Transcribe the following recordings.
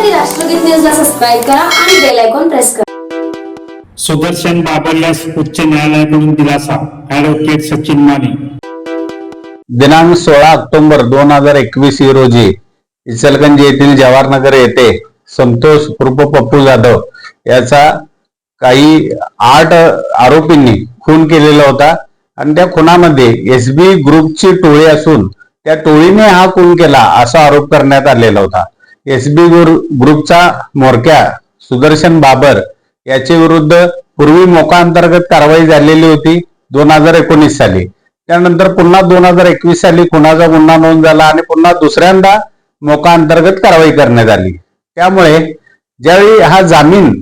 पाहण्यासाठी राष्ट्रगीत न्यूजला सबस्क्राईब करा आणि बेल आयकॉन प्रेस करा. सुदर्शन बाबरल्यास उच्च न्यायालयाकडून दिलासा. ऍडव्होकेट सचिन माने. दिनांक सोळा ऑक्टोबर दोन हजार एकवीस रोजी इचलगंज येथील जवाहरनगर येथे संतोष उर्फ पप्पू जाधव याचा काही आठ आरोपींनी खून केलेला होता. आणि त्या खुनामध्ये एस बी ग्रुपची टोळी असून त्या टोळीने हा खून केला असा आरोप करण्यात आलेला होता. एस बी ग्रुपचा म्होरक्या सुदर्शन बाबर याचे विरुद्ध पूर्वी मोका अंतर्गत कारवाई झालेली होती दोन हजार एकोणीस साली. त्यानंतर पुन्हा दोन हजार एकवीस साली खुनाचा गुन्हा नोंद झाला आणि पुन्हा दुसऱ्यांदा मोका अंतर्गत कारवाई करण्यात आली. त्यामुळे ज्यावेळी हा जामीन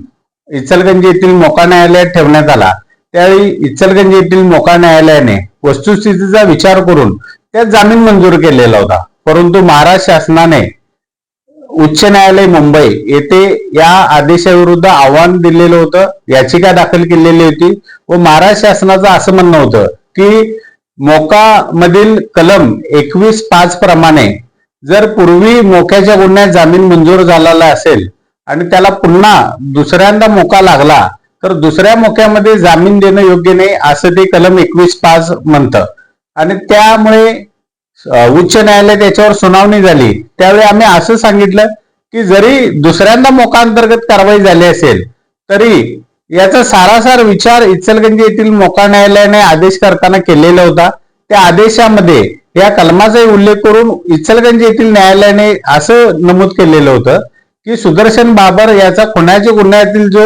इचलगंज येथील मोका न्यायालयात ठेवण्यात आला त्यावेळी इचलगंज येथील मोका न्यायालयाने वस्तुस्थितीचा विचार करून त्यात जामीन मंजूर केलेला होता. परंतु महाराष्ट्र शासनाने उच्च न्यायालय मुंबई येथे या आदेशाविरुद्ध आव्हान दिलेलं होतं याचिका दाखल केलेली होती व महाराष्ट्र शासनाचं असं म्हणणं होतं की मोका मधील कलम एकवीस पाच प्रमाणे जर पूर्वी मोक्याच्या गुन्ह्यात जामीन मंजूर झालेला असेल आणि त्याला पुन्हा दुसऱ्यांदा मोका लागला तर दुसऱ्या मोक्यामध्ये जामीन देणं योग्य नाही असं ते कलम एकवीस पाच म्हणतं. आणि त्यामुळे उच्च न्यायालयात याच्यावर सुनावणी झाली. त्यावेळी आम्ही असं सांगितलं की जरी दुसऱ्यांदा मोकांतर्गत कारवाई झाली असेल तरी याचा सारासार विचार इचलगंज येथील मोका न्यायालयाने आदेश करताना केलेला होता. त्या आदेशामध्ये या कलमाचाही उल्लेख करून इचलगंज येथील न्यायालयाने असं नमूद केलेलं होतं की सुदर्शन बाबर याचा खुनाच्या गुन्ह्यातील जो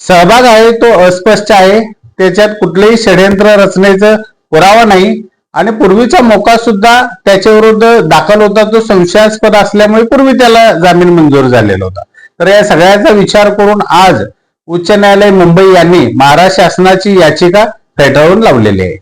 सहभाग आहे तो अस्पष्ट आहे. त्याच्यात कुठलेही षडयंत्र रचनेचं पुरावा नाही. आणि पूर्वीचा मोका सुद्धा त्याच्या विरुद्ध दाखल होता तो संशयास्पद असल्यामुळे पूर्वी त्याला जामीन मंजूर झालेला होता. तर या सगळ्याचा विचार करून आज उच्च न्यायालय मुंबई यांनी महाराष्ट्र शासनाची याचिका फेटाळून लावलेली आहे.